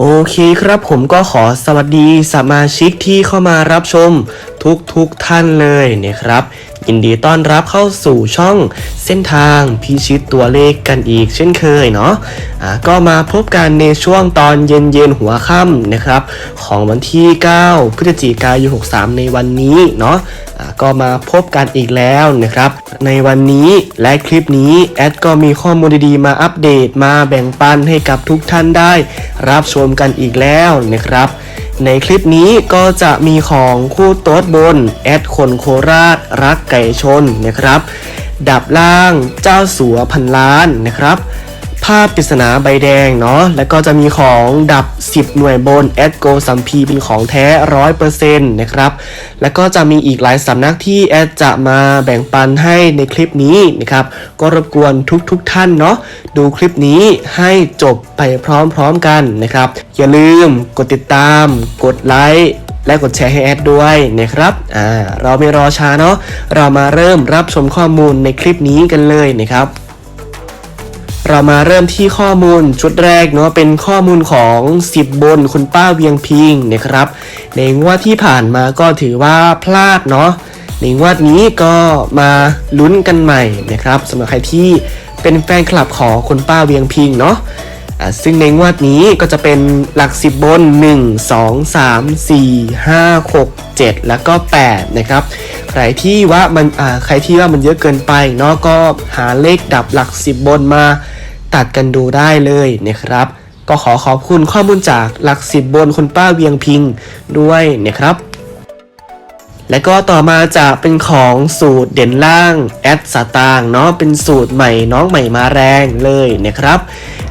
โอเคครับผมก็ขอสวัสดีสมาชิกที่เข้ามารับชมทุกทุกๆท่านเลยนะครับ ยินดีต้อนรับเข้าสู่ช่องเส้นทางพิชิตตัวเลขกันอีกเช่นเคยเนาะะก็มาพบกันในช่วงตอนเย็นเย็นๆหัวค่ำนะครับ ของวันที่ 9 พฤศจิกายน 63 ในวันนี้เนาะ ก็มาพบกันอีกแล้วนะครับ ในวันนี้และคลิปนี้แอดก็มีข้อมูลดีๆมาอัปเดตมาแบ่งปันให้กับทุกท่านได้ รับชมกันอีกแล้วนะครับในคลิปนี้ก็จะมีของคู่โต๊ดบน แอดคนโคราชรักไก่ชนนะครับ ดับล่างเจ้าสัวพันล้านนะครับ ภาพปริศนาใบแดงเนาะแล้วก็จะมีของดับ 10 หน่วยบนแอดโกสัมพีเป็นของแท้100%นะครับ แล้วก็จะมีอีกหลายสำนักที่แอดจะมาแบ่งปันให้ในคลิปนี้นะครับ ก็รบกวนทุกๆทท่านเนาะดูคลิปนี้ให้จบไปพร้อมๆกันนะครับ อย่าลืมกดติดตาม กดไลค์และกดแชร์ให้แอดด้วยนะครับ อ่า เราไม่รอช้าเนาะ เรามาเริ่มรับชมข้อมูลในคลิปนี้กันเลยนะครับ เรามาเริ่มที่ข้อมูลชุดแรกเนาะเป็นข้อมูลของ 10 บนคุณป้าเวียงพิงนะครับ ในงวดที่ผ่านมาก็ถือว่าพลาดเนาะในงวดนี้ก็มาลุ้นกันใหม่นะครับสำหรับใครที่เป็นแฟนคลับของคุณป้าเวียงพิงเนาะซึ่งในงวดนี้ก็จะเป็นหลัก 10 บน 1 2 3 4 5 6 7 แล้วก็ 8 นะครับ ใครที่ว่ามันใครที่ว่ามันเยอะเกินไปเนาะก็หาเลขดับหลัก 10 บนมา ตัดกันดูได้เลยนะครับ ก็ขอขอบคุณข้อมูลจากหลักสิบบนคุณป้าเวียงพิงด้วยนะครับและก็ต่อมาจะเป็นของสูตรเด่นล่างแอดสตางเนาะเป็นสูตรใหม่น้องใหม่มาแรงเลยนะครับ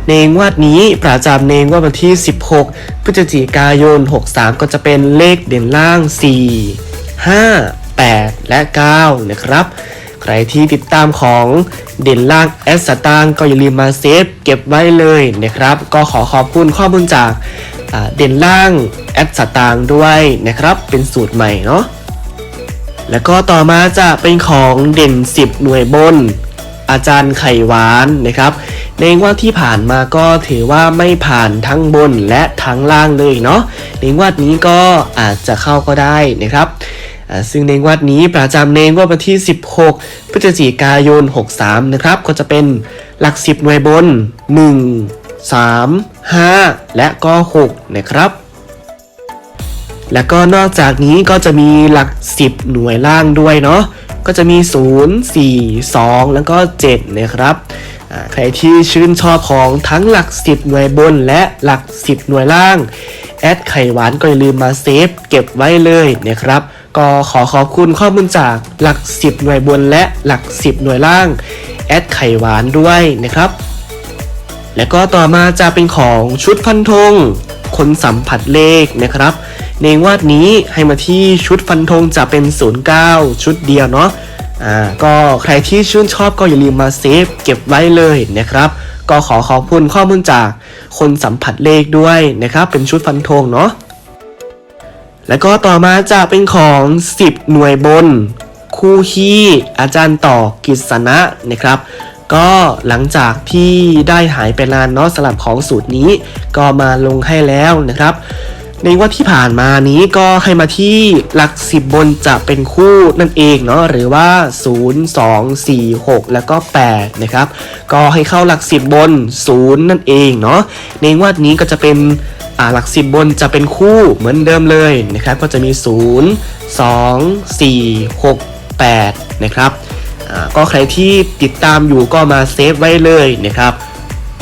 ในงวดนี้ประจำในงวดวันที่ 16 พฤศจิกายน 63 ก็จะเป็นเลขเด่นล่าง 4 5 8 และ 9 นะครับ ใครที่ติดตามของเด่นล่างแอดสตางก็อย่าลืมมาเซฟเก็บไว้เลยนะครับ ก็ขอขอบคุณข้อมูลจากเด่นล่างแอดสตางด้วยนะครับ เป็นสูตรใหม่เนาะแล้วก็ต่อมาจะเป็นของเด่น 10 หน่วยบน อาจารย์ไข่หวานนะครับ ในงวดที่ผ่านมาก็ถือว่าไม่ผ่านทั้งบนและทั้งล่างเลยเนาะในงวดนี้ก็อาจจะเข้าก็ได้นะครับ ซึ่งในงวดนี้ประจำในงวดวันที่ 16 พฤศจิกายน 63 นะครับ ก็จะเป็นหลัก 10 หน่วยบน 1 3 5 และก็ 6 นะครับ แล้วก็นอกจากนี้ก็จะมีหลัก 10 หน่วยล่างด้วยเนาะก็จะมี 0 4 2 แล้วก็ 7 นะครับใครที่ชื่นชอบของทั้งหลัก 10 หน่วยบนและหลัก 10 หน่วยล่าง แอดไข่หวานก็อย่าลืมมาเซฟเก็บไว้เลยนะครับ ก็ขอขอบคุณข้อมูลจากหลัก 10 หน่วยบนและหลัก 10 หน่วยล่างแอดไข่หวานด้วยนะครับ แล้วก็ต่อมาจะเป็นของชุดพันธงคนสัมผัสเลขนะครับ ในงวดนี้ให้มาที่ชุดฟันธงจะเป็น 09 ชุดเดียวเนาะอ่าก็ใครที่ชื่นชอบก็อย่าลืมมาเซฟเก็บไว้เลยนะครับ ก็ขอขอบคุณข้อมูลจากคนสัมผัสเลขด้วยนะครับ เป็นชุดฟันธงเนาะ แล้วก็ต่อมาจะเป็นของ 10 หน่วยบน คู่ขี้อาจารย์ต่อกิษณะนะครับ ก็หลังจากที่ได้หายไปนานเนาะสลับของสูตรนี้ ก็มาลงให้แล้วนะครับ ในวันที่ผ่านมานี้ก็ให้มาที่หลัก 10 บนจะเป็นคู่นั่นเองเนาะหรือว่า 0 2 4 6 แล้วก็ 8 นะครับ ก็ให้เข้าหลัก 10 บน 0 นั่นเองเนาะในงวดนี้ก็จะเป็น หลัก10บบนจะเป็นคู่เหมือนเดิมเลยนะครับก็จะมี 0 2 4 6 8 นะครับอ่าก็ใครที่ติดตามอยู่ก็มาเซฟไว้เลยนะครับ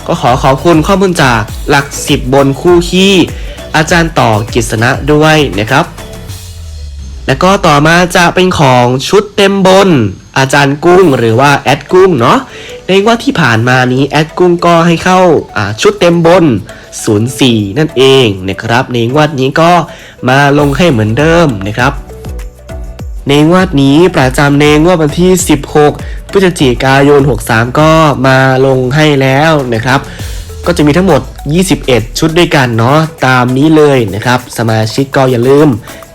ก็ขอขอบคุณข้อมูลจากหลัก10บนคู่ขี้อาจารย์ต่อกิษณะด้วยนะครับ แล้วก็ต่อมาจะเป็นของชุดเต็มบน อาจารย์กุ้งหรือว่าแอดกุ้งเนาะ ในงว่าที่ผ่านมานี้แอดกุ้งก็ให้เข้าาชุดเต็มบน 04 นั่นเองนะครับในงวดนี้ก็มาลงให้เหมือนเดิมนะครับในงวดนี้ประจำในงวดวันที่ 16 พฤศจิกายน 63 ก็มาลงให้แล้วนะครับ ก็จะมีทั้งหมด 21 ชุดด้วยกันเนาะตามนี้เลยนะครับ สมาชิกก็อย่าลืม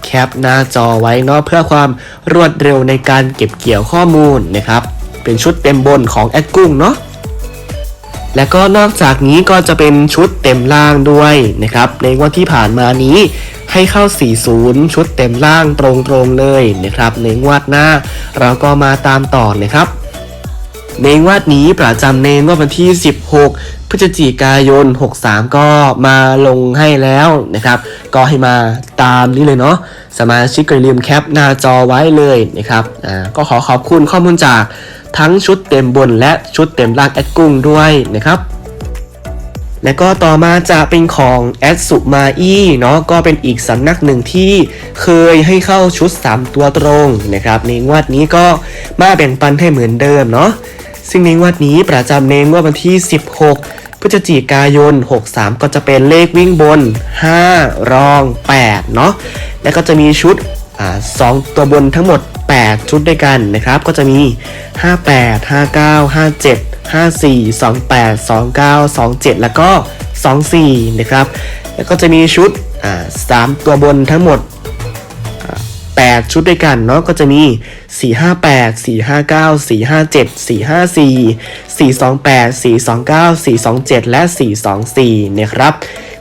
แคปหน้าจอไว้เนาะเพื่อความรวดเร็วในการเก็บเกี่ยวข้อมูลนะครับ เป็นชุดเต็มบนของแอดกุ้งเนาะและก็นอกจากนี้ก็จะเป็นชุดเต็มล่างด้วยนะครับ ในวันที่ผ่านมานี้ให้เข้า 40 ชุดเต็มล่างตรงๆเลยนะครับ ในงวดหน้าเราก็มาตามต่อนะครับ ในงวดนี้ประจำในงวดวันที่ 16 พฤศจิกายน 63 ก็มาลงให้แล้วนะครับ ก็ให้มาตามนี้เลยเนาะสมาชิกก็อย่าลืมแคปหน้าจอไว้เลยนะครับอ่าก็ขอขอบคุณข้อมูลจาก ทั้งชุดเต็มบนและชุดเต็มล่างแอดกุ้งด้วยนะครับและก็ต่อมาจะเป็นของแอดสุมาอี้เนาะก็เป็นอีกสำนักหนึ่งที่เคยให้เข้าชุด 3 ตัวตรงนะครับในงวดนี้ก็มาแบ่งปันให้เหมือนเดิมเนาะซึ่งในงวดนี้ประจำในงวดวันที่ 16 พฤศจิกายน 63 ก็จะเป็นเลขวิ่งบน 5 รอง 8 เนาะแล้วก็จะมีชุดอ่าสองตัวบนทั้งหมด 8 ชุดด้วยกันนะครับ ก็จะมี 58 59 57 54 28 29 27 แล้วก็ 24 นะครับ แล้วก็จะมีชุดอ่า3ตัวบนทั้งหมด 8 ชุดด้วยกันเนาะ ก็จะมี 458 459 457 454 428 429 427 และ 424 นะครับ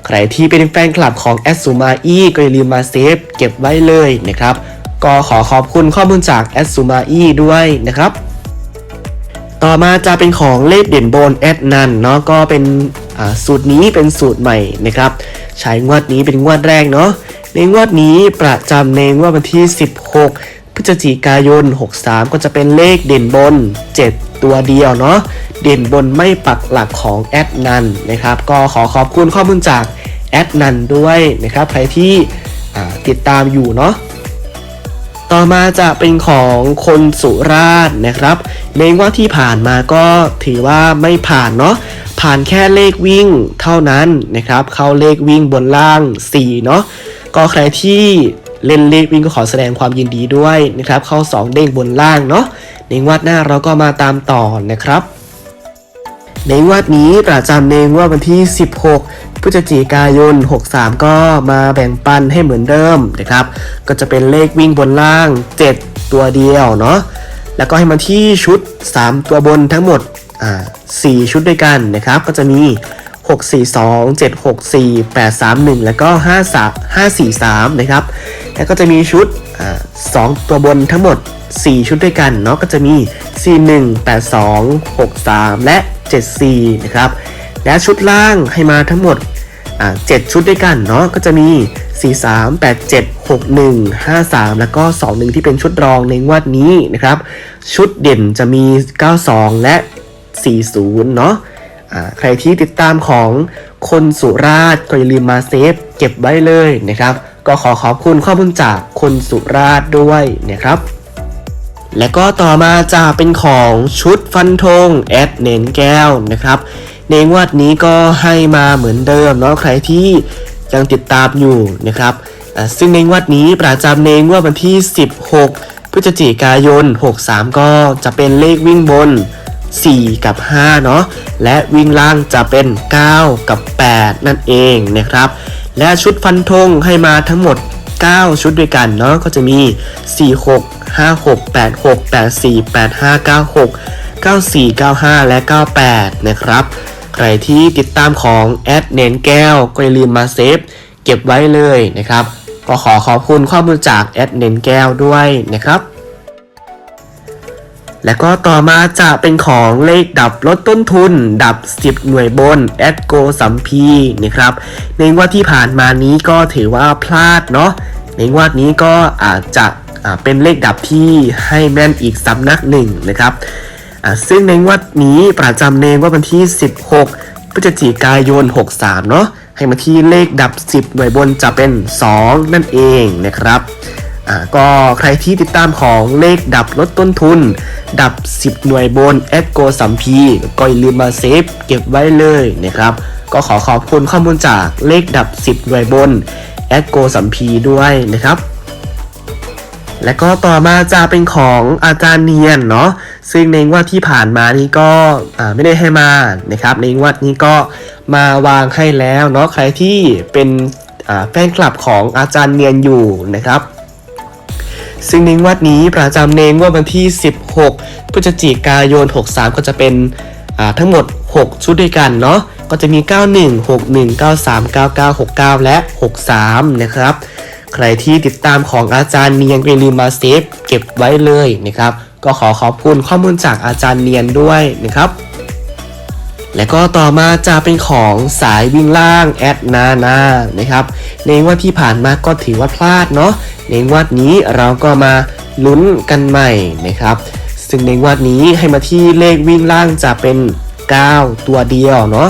ใครที่เป็นแฟนคลับของแอ s ซูมาอีก็อย่าลืมมาเซฟเก็บไว้เลยนะครับ ก็ขอขอบคุณข้อมูลจากแอ s ซูมาอีด้วยนะครับ ต่อมาจะเป็นของเลขเด่นบนแอดนันเนาะก็เป็นสูตรนี้เป็นสูตรใหม่นะครับ ใช้งวดนี้เป็นงวดแรกเนาะในงวดนี้ประจำในงวดวันที่ 16 พฤศจิกายน 63 ก็จะเป็นเลขเด่นบน 7 ตัวเดียวเนาะเด่นบนไม่ปักหลักของแอดนันนะครับ ก็ขอขอบคุณข้อมูลจากแอดนันด้วยนะครับ ใครที่ติดตามอยู่เนาะ ต่อมาจะเป็นของคนสุราษฎร์นะครับในงว่าที่ผ่านมาก็ถือว่าไม่ผ่านเนาะผ่านแค่เลขวิ่งเท่านั้นนะครับ เข้าเลขวิ่งบนล่าง 4 เนาะก็ใครที่เล่นเลขวิ่งก็ขอแสดงความยินดีด้วยนะครับ เข้า 2 เด้งบนล่างเนาะในงวดหน้าเราก็มาตามต่อนะครับ ในงวดนี้ประจำในงวดวันที่ 16 พฤศจิกายน 63 ก็มาแบ่งปันให้เหมือนเดิมนะครับ ก็จะเป็นเลขวิ่งบนล่าง 7 ตัวเดียวเนาะ แล้วก็ให้มาที่ชุด 3 ตัวบนทั้งหมดอ่า4ชุดด้วยกันนะครับ ก็จะมี 6 4 2 7 6 4 8 3 1 แล้วก็5 3 5 4 3 นะครับ แล้วก็จะมีชุดอ่า2ตัวบนทั้งหมด 4 ชุดด้วยกันเนาะ ก็จะมี 4 1 8 2 6 3 และ 7 4 นะครับและชุดล่างให้มาทั้งหมด อ่า7ชุดด้วยกันเนาะก็จะมี 4 3 8 7 6 1 5 3 แล้วก็ 2 1 ที่เป็นชุดรองในงวดนี้นะครับ ชุดเด่นจะมี 92 และ 40 เนาะอ่าใครที่ติดตามของคนสุราษฎร์ก็อย่าลืมมาเซฟเก็บไว้เลยนะครับ ก็ขอขอบคุณข้อมูลจากคนสุราษฎร์ด้วยนะครับและก็ต่อมาจะเป็นของชุดฟันธงแอดเนนแก้วนะครับ ในงวดนี้ก็ให้มาเหมือนเดิมเนาะใครที่ยังติดตามอยู่นะครับซึ่งในงวดนี้ประจำในงวดวันที่ 16 พฤศจิกายน 63 ก็จะเป็นเลขวิ่งบน 4 กับ 5 เนาะและวิ่งล่างจะเป็น 9 กับ 8 นั่นเองนะครับ และชุดฟันธงให้มาทั้งหมด 9 ชุดด้วยกันเนาะก็จะมี 4 6 5 6 8 6 8 4 8 5 9 6 9 4 9 5 และ 98 นะครับ ใครที่ติดตามของแอดเนนแก้วก็อย่าลืมมาเซฟเก็บไว้เลยนะครับ ก็ขอขอบคุณข้อมูลจากแอดเนนแก้วด้วยนะครับ แล้วก็ต่อมาจะเป็นของเลขดับลดต้นทุน ดับ 10 หน่วยบนแอดโกสัมพีนะครับ ในงวดที่ผ่านมานี้ก็ถือว่าพลาดเนาะในงวดนี้ก็อาจจะเป็นเลขดับที่ให้แม่นอีกสำนักหนึ่งนะครับ ซึ่งในงวดนี้ประจำในงวดวันที่ 16 พฤศจิกายน 63 เนาะให้มาที่เลขดับ 10 หน่วยบนจะเป็น 2 นั่นเองนะครับอ่าก็ใครที่ติดตามของเลขดับลดต้นทุน ดับ 10 หน่วยบนแอดโกสัมพีก็อย่าลืมมาเซฟเก็บไว้เลยนะครับ ก็ขอขอบคุณข้อมูลจากเลขดับ 10 หน่วยบนแอดโกสัมพีด้วยนะครับ และก็ต่อมาจะเป็นของอาจารย์เนียนเนาะซึ่งในงวดที่ผ่านมานี่ก็ไม่ได้ให้มานะครับในงวดนี้ก็มาวางให้แล้วเนาะใครที่เป็นแฟนคลับของอาจารย์เนียนอยู่นะครับ ซึ่งในงวดนี้ประจำในงวดวันที่ 16 พฤศจิกายน 63 ก็จะเป็นทั้งหมด 6 ชุดด้วยกันเนาะก็จะมี 91 61 93 99 69 และ 63 นะครับ ใครที่ติดตามของอาจารย์เนียนก็อย่าลืมมาเซฟเก็บไว้เลยนะครับ ก็ขอขอบคุณข้อมูลจากอาจารย์เนียนด้วยนะครับและก็ต่อมาจะเป็นของสายวิ่งล่างแอดนานานะครับ ในงวดที่ผ่านมาก็ถือว่าพลาดเนาะในงวดนี้เราก็มาลุ้นกันใหม่นะครับ ซึ่งในงวดนี้ให้มาที่เลขวิ่งล่างจะเป็น 9 ตัวเดียวเนาะ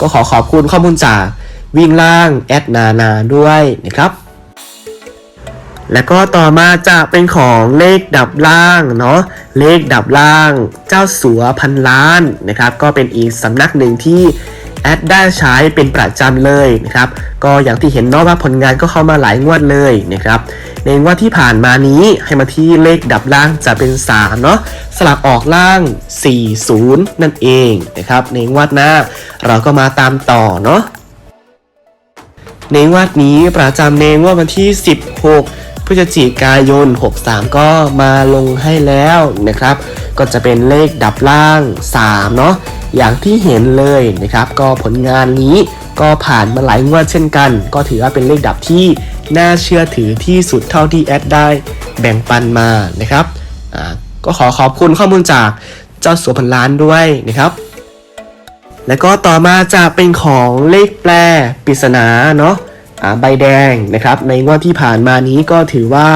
ก็ขอขอบคุณข้อมูลจากวิ่งล่างแอดนานาด้วยนะครับ แล้วก็ต่อมาจะเป็นของเลขดับล่างเนาะเลขดับล่าง เจ้าสัวพันล้านนะครับ ก็เป็นอีกสำนักหนึ่งที่แอดได้ใช้เป็นประจำเลยนะครับ ก็อย่างที่เห็นเนาะว่าผลงานก็เข้ามาหลายงวดเลยนะครับ ในงวดที่ผ่านมานี้ให้มาที่เลขดับล่างจะเป็น 3 เนาะสลับออกล่าง 40 นั่นเองนะครับ ในงวดหน้าเราก็มาตามต่อเนาะในงวดนี้ประจำในงวดวันที่ 16 พฤศจิกายน 63 ก็มาลงให้แล้วนะครับ ก็จะเป็นเลขดับล่าง 3 เนาะอย่างที่เห็นเลยนะครับ ก็ผลงานนี้ก็ผ่านมาหลายงวดเช่นกัน ก็ถือว่าเป็นเลขดับที่น่าเชื่อถือที่สุดเท่าที่แอดได้แบ่งปันมานะครับก็ขอขอบคุณข้อมูลจากเจ้าสัวพันล้านด้วยนะครับ แล้วก็ต่อมาจะเป็นของเลขแปลปริศนาเนาะ ใบแดงนะครับในงวดที่ผ่านมานี้ก็ถือว่า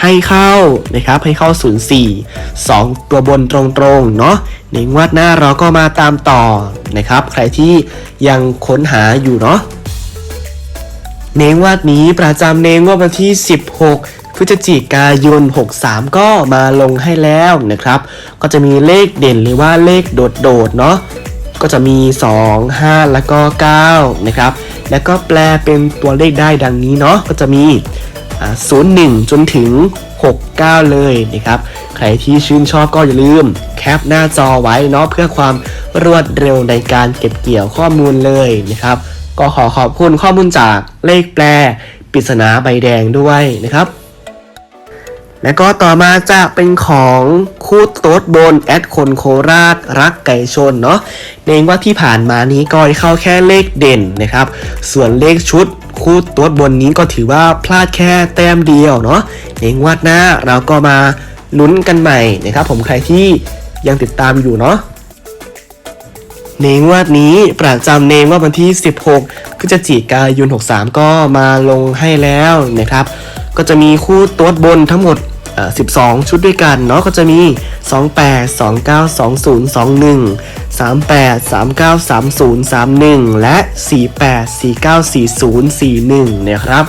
ให้เข้านะครับให้เข้า 04 2 ตัวบนตรงๆเนาะในงวดหน้าเราก็มาตามต่อนะครับ ใครที่ยังค้นหาอยู่เนาะในงวดนี้ประจำในงวดวันที่ 16พฤศจิกายน 63 ก็มาลงให้แล้วนะครับ ก็จะมีเลขเด่นหรือว่าเลขโดดๆเนาะก็จะมี 2 5 แล้วก็ 9 นะครับ แล้วก็แปลเป็นตัวเลขได้ดังนี้เนาะก็จะมี 01 จนถึง 69 เลยนะครับ ใครที่ชื่นชอบก็อย่าลืมแคปหน้าจอไว้เนาะเพื่อความรวดเร็วในการเก็บเกี่ยวข้อมูลเลยนะครับ ก็ขอขอบคุณข้อมูลจากเลขแปลปริศนาใบแดงด้วยนะครับ แล้วก็ต่อมาจะเป็นของคู่โต๊ดบนแอดคนโคราชรักไก่ชนเนาะในงว่าที่ผ่านมานี้ก็เข้าแค่เลขเด่นนะครับ ส่วนเลขชุดคู่โต๊ดบนนี้ก็ถือว่าพลาดแค่แต้มเดียวเนาะในงวดหน้าเราก็มาลุ้นกันใหม่นะครับ ผมใครที่ยังติดตามอยู่เนาะในงวดนี้ประจำในงวดวันที่ 16พฤศจิกายน 63 ก็มาลงให้แล้วนะครับ ก็จะมีคู่ตัวบนทั้งหมด 12 ชุดด้วยกันเนาะก็จะมี 28 29 20 21 38 39 30 31 และ 48 49 40 41 นะครับ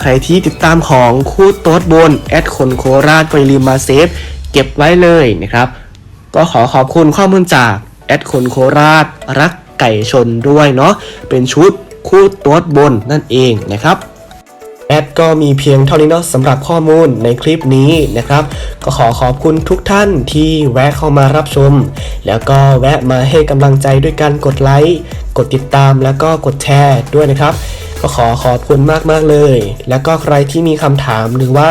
ใครที่ติดตามของคู่โต๊ดบน แอดคนโคราชก็อย่าลืมมาเซฟ เก็บไว้เลยนะครับ ก็ขอขอบคุณข้อมูลจากแอดคนโคราชรักไก่ชนด้วยเนาะเป็นชุดคู่ตัวบนนั่นเองนะครับ แอดก็มีเพียงเท่านี้เนาะสำหรับข้อมูลในคลิปนี้นะครับ ก็ขอขอบคุณทุกท่านที่แวะเข้ามารับชม แล้วก็แวะมาให้กำลังใจด้วยการกดไลค์กดติดตามแล้วก็กดแชร์ด้วยนะครับ ก็ขอขอบคุณมากๆเลย แล้วก็ใครที่มีคำถามหรือว่า